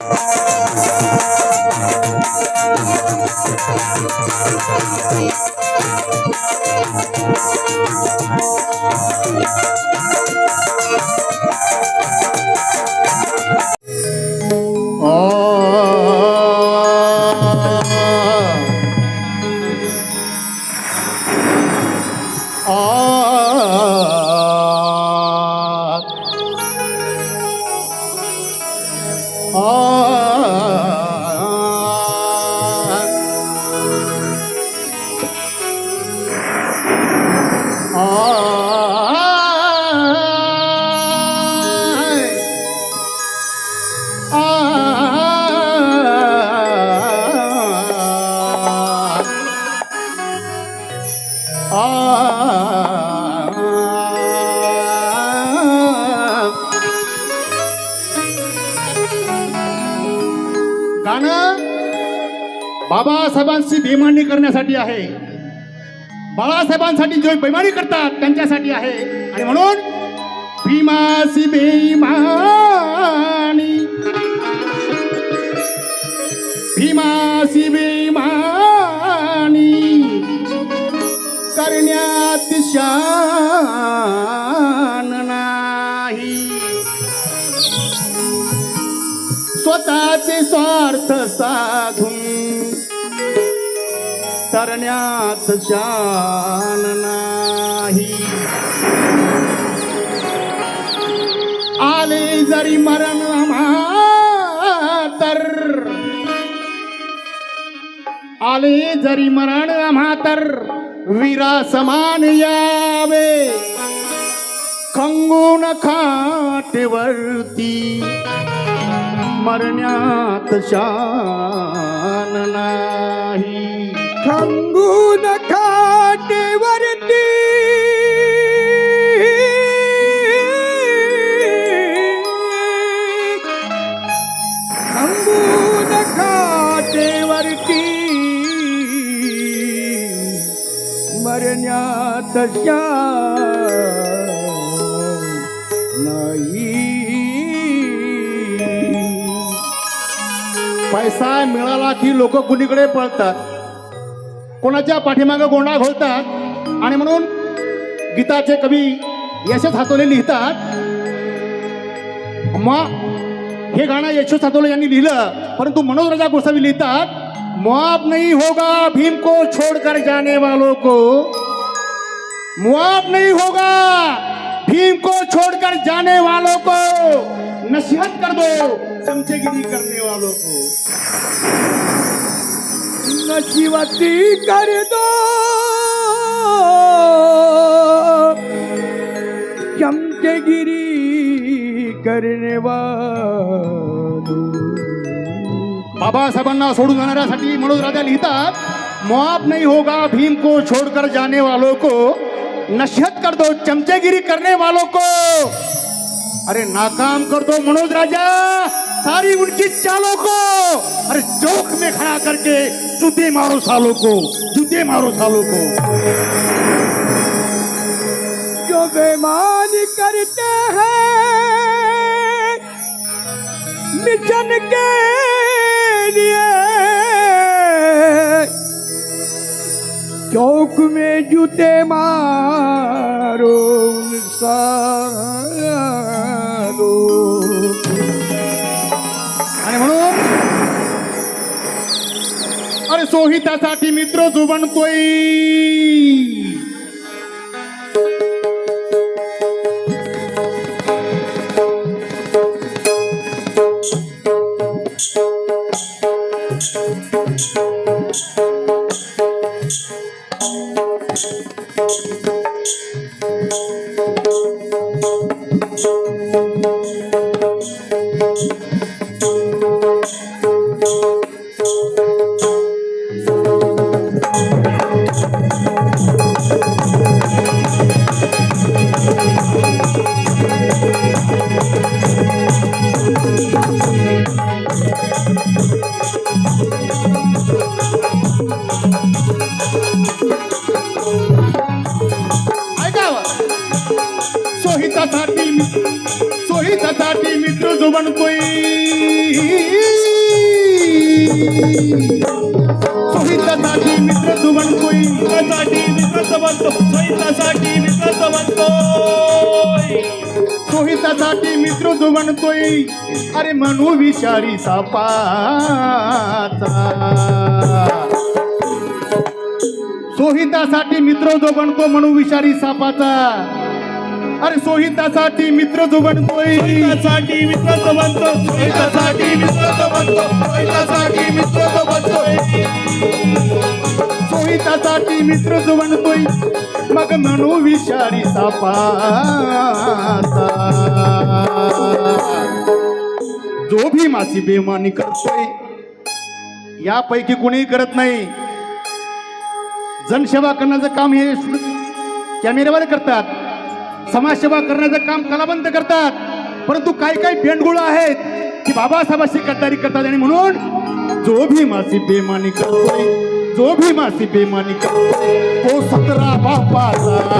गाणं बाबासाहेबांची बेमानी करण्यासाठी आहे. बाळासाहेबांसाठी जो बेमानी करतात त्यांच्यासाठी आहे. आणि म्हणून भीमासी बेमानी भीमासी बेमानी करण्यात शान नाही. स्वतःचे स्वार्थ साधू तरण्यात शान नाही. आले जरी मरण तर आले जरी मरण तर वीरा समान यावे. खंगून खाटेवरती मरण्यात शान नाही. खंगून खाटेवरती. खंगून खाटेवरती. मरण्यात नाही. पैसा मिळाला की लोक कुणीकडे पळतात? कोणाच्या पाठीमागे गोंडा घोलतात आणि म्हणून गीताचे कवी यशस हातोले लिहितात. मग हे गाणं यशस हातोले यांनी लिहिलं परंतु मनोज राजा गोसावी लिहितात मुआब नहीं होगा भीम को छोड़कर जाने वालों को। मुआब नहीं होगा भीम को छोड़कर जाने वालों को। नसीहत कर दो चमचेगिरी करने वालों को। नशिवती कर दो। चमचगिरी करने वालों। बाबासाहेबांना सोडून जाणाऱ्यासाठी मनोज राजा लिहितात, मुआब नहीं होगा, भीम को छोड़कर जाने वालों को नशिहत कर दो, चमचेगिरी करने वालों को। अरे नाकाम कर दो मनोज राजा। सारी उनकी चालों को। अरे चौक में खड़ा करके जूते मारो सालों को, जूते मारो सालों को। जो बेमान करते हैं, मिशन के लिए। चौक में जूते मारो, उन सोहितासाठी मित्र जो मित्र अरे म्हणू विचारी सापाचा. सोहितासाठी मित्र जो बनतो म्हणू विषारी सापाचा. अरे सोहितासाठी मित्र जो बनतोय मित्र दोवंत बनतो मित्र धोवन बनतो मित्र तो बनतोय सोयीतासाठी मित्र जो बनतोय मग म्हणू विषारी सापा जो भी मासी बेमानी करतोय यापैकी कोणीही करत नाही. जनसेवा करण्याचं काम हे कॅमेऱ्यावर करतात समाजसेवा करण्याचं काम कलाबंद करतात परंतु काही काही भेंडगुळ आहेत की बाबासाहेबाशी गद्दारी करतात आणि म्हणून जो भी मासी बेमानी करतोय जो भी मासी बेमानी करतोय तो सतरा बापाचा.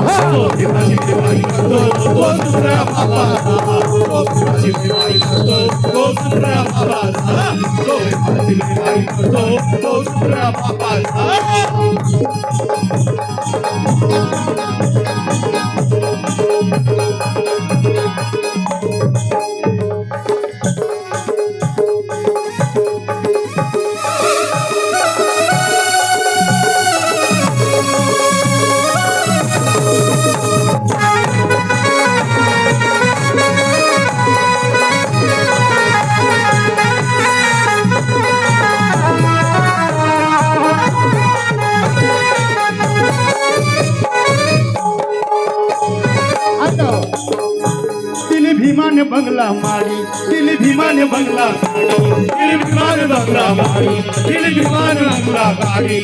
विमान बंगला दिल विमान बंगला दिल विमान बंगला मारी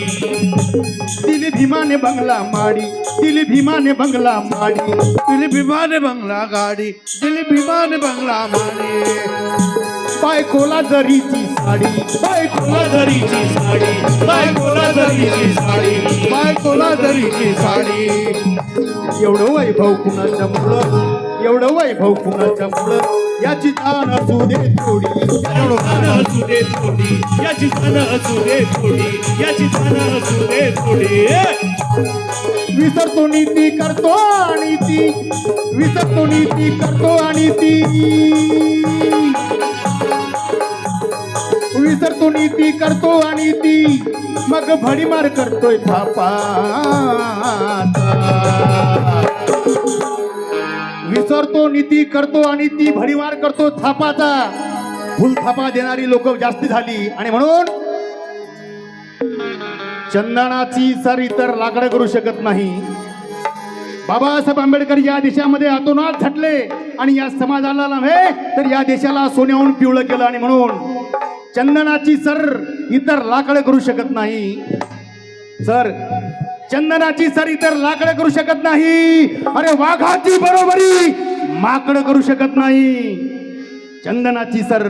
तिने भीमाने बंगला माडी. दिल भीमाने बंगला माडी. दिल विमान बंगला गाडी. दिल विमान बंगला मारी बायकोला जरीची साडी. बायकोला जरीची साडी. बायकोला दरीची साडी. बायकोला दरीची साडी. एवढं वैभव कुणाच्या मुळं? एवढं वैभव कुणाच्या मुळं? याची जाण असू दे थोडी. असू दे थोडी. याची खाणं असू दे थोडी. याची खाणं असू दे थोडी. विसरतो नीती करतो आणि ती. विसरतो नीती करतो आणि ती. विसरतो नीती करतो आणि ती. मग भडीमार करतोय थापाचा नीती करतो आणि ती भडीवार करतो थापाचा. फुलथापा देणारी लोक जास्ती झाली. आणि म्हणून चंदनाची सर इतर लाकडं करू शकत नाही. बाबासाहेब आंबेडकर या देशामध्ये अतोनात झटले आणि या समाजाला नव्हे तर या देशाला सोन्याहून पिवळं केलं. आणि म्हणून चंदनाची सर इतर लाकडं करू शकत नाही. सर चंदनाची सर इतर लाकडं करू शकत नाही. अरे वाघाची बरोबरी! माकडं करू शकत नाही. चंदनाची सर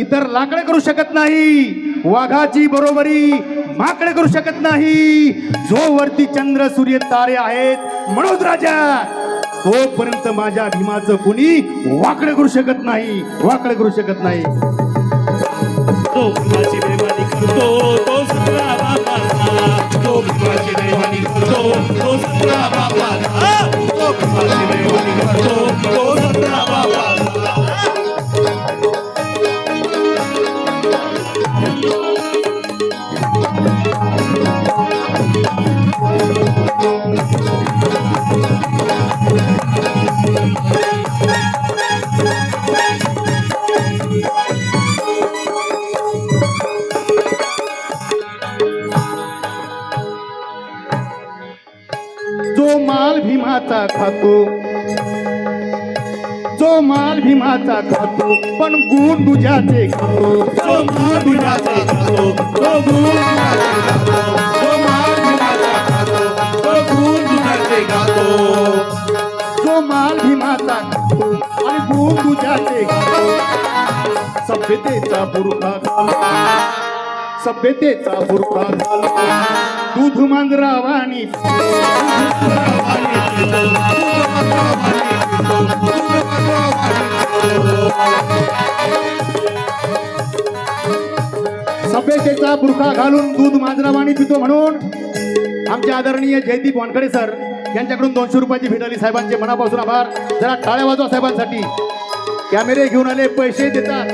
इतर लाकडं करू शकत नाही. वाघाची बरोबरी माकडे करू शकत नाही. जो वरती चंद्र सूर्य तारे आहेत. म्हणून राजा तोपर्यंत माझ्या भीमाचं कुणी वाकडे करू शकत नाही. वाकडे करू शकत नाही. तो भीमाची बेमानी करतो तो सतरा बापाचा तो भीमाची बेमानी करतो तो सतरा बापाचा तो भीमाची भीमाचा खातो. जो माल भीमाचा खातो पण गुण दुजाचे खातो. जो मार भीमाचा खातो तो गुण जो माल तो भीमाचा खातो तो गुण दुधाचे खातो. जो माल भीमाचा खातो आणि गुण दुजाचे खातो. सभ्यतेचा बुरखा घाल. सभ्यतेचा बुरखा घाल. दूध मांजरावानी सभ्यतेचा बुरखा घालून दूध मांजरावाणी पितो म्हणून आमचे आदरणीय जयदीप वानखडे सर यांच्याकडून दोनशे रुपयाची भेट आली साहेबांचे मनापासून आभार. जरा टाळ्या वाजवा साहेबांसाठी. कॅमेरे घेऊन आले पैसे देतात.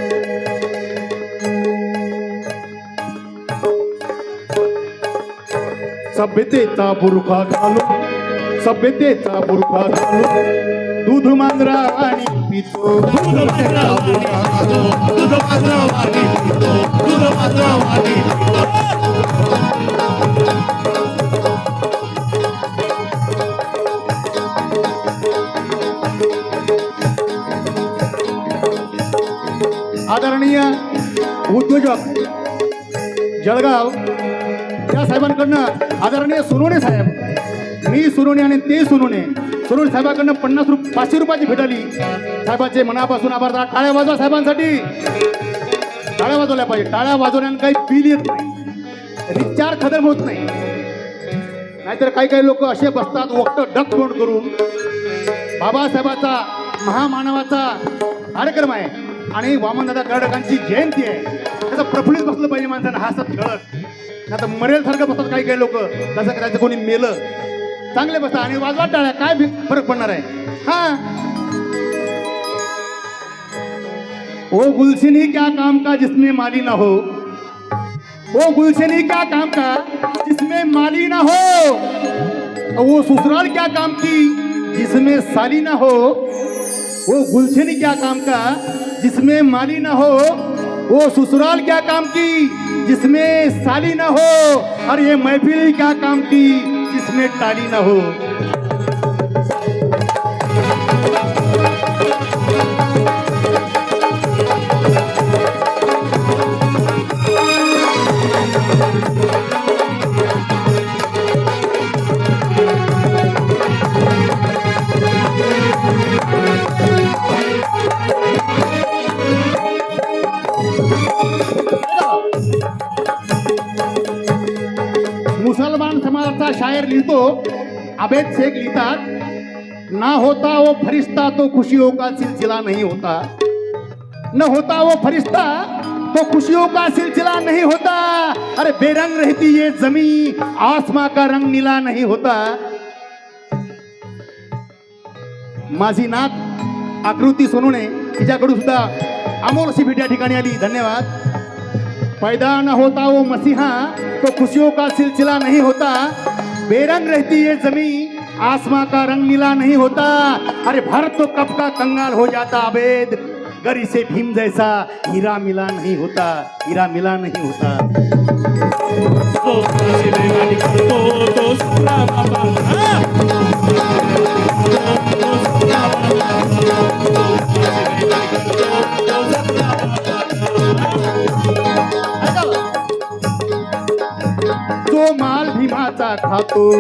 सभ्यतेचा बुरखा घालून सभ्यतेचा बुरखा घालून दूध मांजरा पितो दूध मात्र वाणी पितो दूध मात्र वाणी पितो दूध मात्र वाणी आदरणीय उद्योजक जळगाव या साहेबांकडनं आदरणीय सोनवणे साहेब मी सोनवणे आणि ते सोनवणे सोनवणे साहेबांकडनं पन्नास रुप पाचशे रुपयाची भेट आली. साहेबांचे मनापासून आभार टाळ्या वाजवा साहेबांसाठी. टाळ्या वाजवल्या पाहिजे. टाळ्या वाजवल्यानं काही बिल येत नाही. रिचार्ज खतम होत नाही. नाहीतर काही काही लोक असे बसतात वक्त डक तोंड करून. बाबासाहेबाचा महामानवाचा कार्यक्रम आहे. आणि वामनदादा कर्डकांची जयंती आहे. त्याचं प्रफुल्लित बसलं पाहिजे माणसानं. हसत खेळत. नाही तर मरेल सारखं बसतात काही काही लोक. तसं करायचं कोणी मेलं. चांगले बसतात आणि वाजवा टाळ्या काय फरक पडणार आहे? हा. ओ गुलशन क्या काम का जिसमें माली ना हो? ओ गुलशन क्या काम का जिसमें माली ना हो? वो ससुराल क्या काम की जिसमें साली ना हो? वो गुलशन क्या काम का जिसमें माली ना हो? वो ससुराल क्या काम की जिसमें साली ना हो? और ये महफिल क्या काम की जिसमें टाली ना हो। नावाचा शायर लिहितो अभेद शेख लिहितात ना होता वो फरिश्ता तो खुशियों का सिलसिला नहीं होता। न होता वो फरिश्ता तो खुशियों का सिलसिला नहीं होता। अरे बेरंग रहती ये जमी आसमां का रंग नीला नहीं होता। माझी नात आकृती सोनूने तिच्याकडून सुद्धा अमोल अशी भेट या ठिकाणी आली. धन्यवाद. पैदा न होता वो मसीहा तो खुशियों का सिलसिला नहीं होता बेरंग रहती ये जमी आसमां का रंग नीला नहीं होता अरे भारत तो कब का कंगाल हो जाता अबेद गरी से भीम जैसा हीरा मिला नहीं होता हीरा मिला नहीं होता तो करतो तो सुना बाबा हा? तो भीमाचा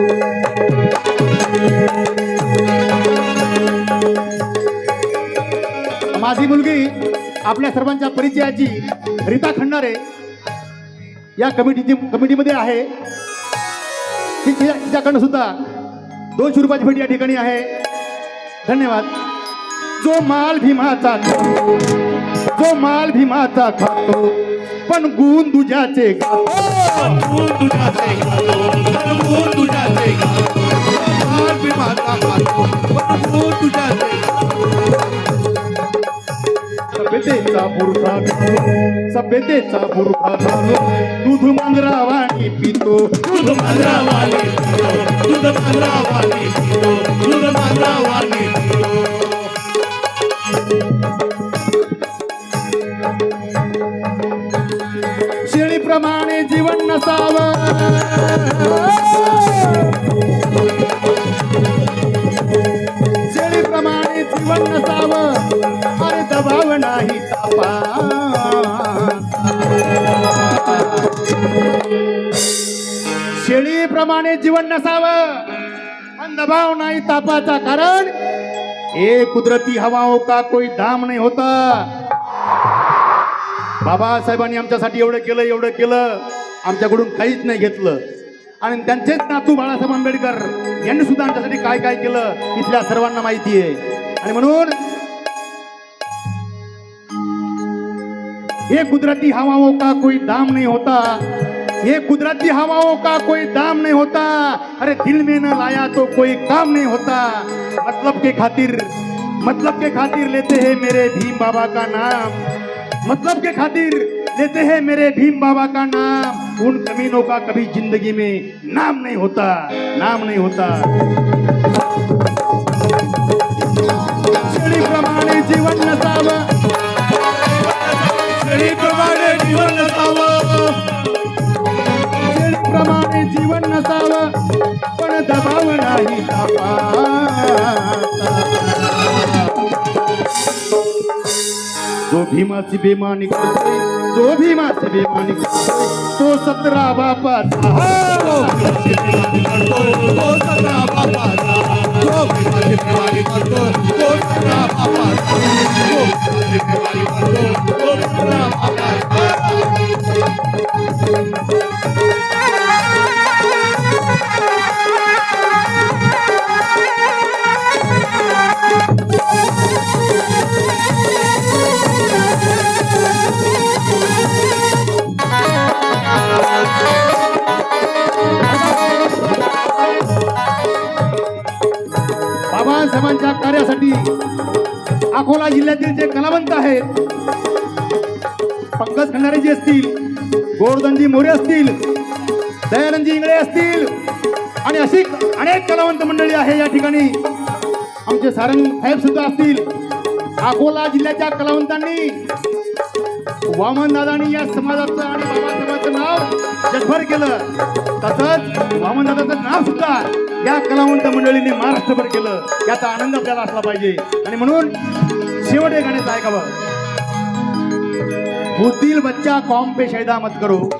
माझी मुलगी आपल्या सर्वांच्या परिचयाची रीता खंडारे या कमिटीची कमिटीमध्ये आहे. तिच्याकडनं सुद्धा दोनशे रुपयाची भेट या ठिकाणी आहे. धन्यवाद. जो माल भीमाचा खातो जो माल भीमाचा खातो पण गुण तुझ्याचे गुण पण तुझ्याचे पण तुझ्याचे गातो. फार मी माझा गातो, पण तुझ्याचे सभ्यतेचा बुरखा घालून सभ्यतेचा बुरखा घालून दूध मांजरावाणी पितो. दूध मांजरावाणी पितो, दूध मांजरावाणी पितो, दूध मांजरावाणी भाव नाही तापा. शेळीप्रमाणे जीवन नसावं. अंधभाव नाही तापाचा कारण. हे कुदरती हवाओं का कोई दाम नाही होता. बाबासाहेबांनी आमच्यासाठी एवढं केलं एवढं केलं. आमच्याकडून काहीच नाही घेतलं. आणि त्यांचेच नातू बाळासाहेब आंबेडकर यांनी सुद्धा आमच्यासाठी काय काय केलं इथल्या सर्वांना माहिती आहे. आणि म्हणून ये कुदरती हवाओं का कोई दाम नहीं होता। ये कुदरती हवाओं का कोई दाम नहीं होता। अरे दिल में न लाया तो कोई काम नहीं होता। मतलब के खातिर मतलब के खातिर लेते हैं मेरे भीम बाबा का नाम। मतलब के खातिर लेते हैं मेरे भीम बाबा का नाम। उन कमीनों का कभी ज़िंदगी में नाम नहीं होता, नाम नहीं होता। जीवन नसावं शेळीप्रमाणे जीवन नसावं. शेळीप्रमाणे जीवन नसावं पण दबाव नाही. जो भीमाची बेमानी करतोय जो भीमाची बेमानी करतोय तो सतरा बापाचा करतो तो सतरा बापाचा तो भीमाची बेमानी करतो तो सतरा बापाचा तो भीमाची बेमानी करतो तो सतरा अकोला जिल्ह्यातील जे कलावंत आहेत पंकज खंडारेजी असतील गोवर्धनजी मोरे असतील दयानंदजी इंगळे असतील आणि अशी अनेक कलावंत मंडळी आहे या ठिकाणी. आमचे सारंग साहेब सुद्धा असतील. अकोला जिल्ह्याच्या कलावंतांनी वामन दादानी या समाजाचं आणि बाबासाहेबांचं नाव जगभर केलं. तसंच वामन दादाचं नाव सुद्धा या कलावंत मंडळीने महाराष्ट्रभर केलं. याचा आनंद आपल्याला असला पाहिजे. आणि म्हणून शेवट हे गाण्याचं ऐकावं. बुद्धिल बच्चा कॉम पे शैदा मत करो.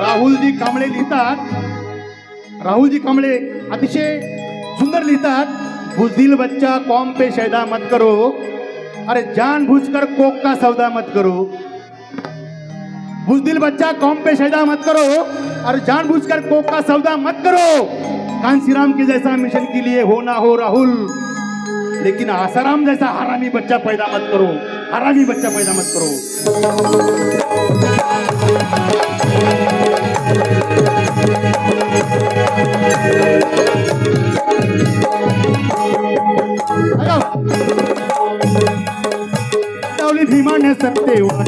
राहुलजी कांबळे लिहितात. राहुलजी कांबळे अतिशय सुंदर लिहितात. बुद्धिल बच्चा कॉम पे शैदा मत करो. अरे जानबूझकर कोक का सौदा मत करो. बुजदिल बच्चा कॉम पे शैदा मत करो. और जानबूझकर कोक का सौदा मत करो। कांसीराम के जैसा मिशन के लिए हो ना हो राहुल, लेकिन आसाराम जैसा हरामी बच्चा पैदा मत करो। हरामी बच्चा पैदा मत करो। भीमाने सत्यवान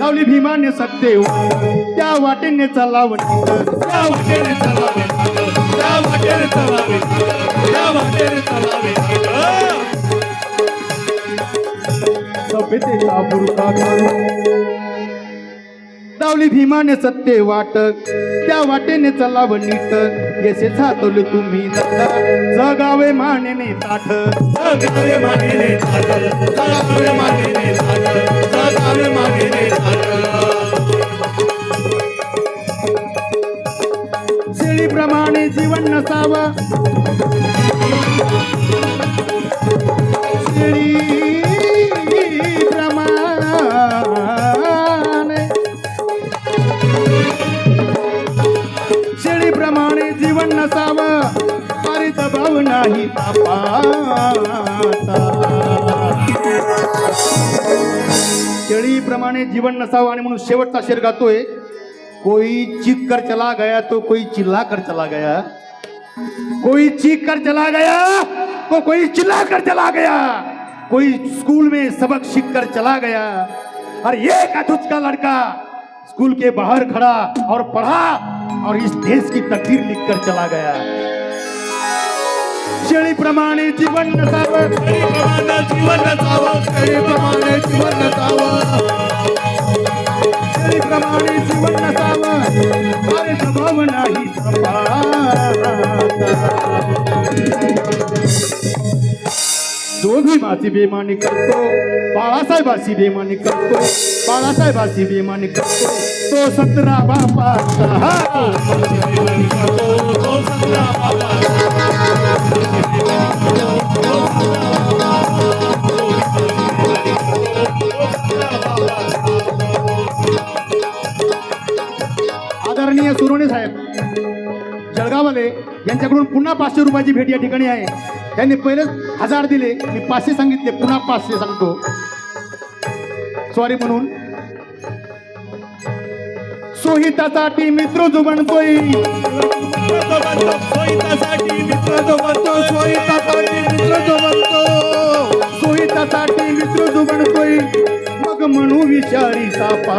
लावली भीमाने सत्यवान त्या वाटेने चालावं त्या वाटेने चलावे त्या वाटेने चलावे त्या वाटेने चलावे सभ्यतेचा लावली भीमाने सत्य वाट त्या वाटेने चालावं नीट येसे सातवले तुम्ही दत्ता जगावे मानेने ताठ. सगावे मागेने थाट सगावे मागेने थाट सगावे मागेने थाट शेळीप्रमाणे जीवन नसावं. जीवन नसावं आणि म्हणून शेवटचा शेर गातोय. कोई चीख कर चला गया तो कोई चिल्ला कर चला गया. कोई चीख कर चला गया तो कोई चिल्ला कर चला गया. कोई स्कूल में सबक सीख कर चला गया. और ये का का लड़का स्कूल के बाहर खड़ा और पढ़ा और इस देश की तकदीर लिख कर चला गया. शेळी प्रमाणे जीवन नसावं प्रमाणे जीवन नसावं प्रमाणे जीवन नसावं. प्रमाणे जीवन नसावं. अरे दबाव नाही दोघी माझी बेमानी करतो. बाळासाहेबाची बेमानी करतो. बाळासाहेबाची बेमानी करतो. तो सतरा बापाचा साहेब. जळगाववाले यांच्याकडून पुन्हा पाचशे रुपयाची भेट या ठिकाणी आहे. त्यांनी पहिलेच हजार दिले मी पाचशे सांगितले पुन्हा पाचशे सांगतो. सॉरी म्हणून. सोहितासाठी मित्र जो बनतोय सोहितासाठी मित्र जो बनतो सोहितासाठी मित्र जो बनतोय मग म्हणू विचारी सापा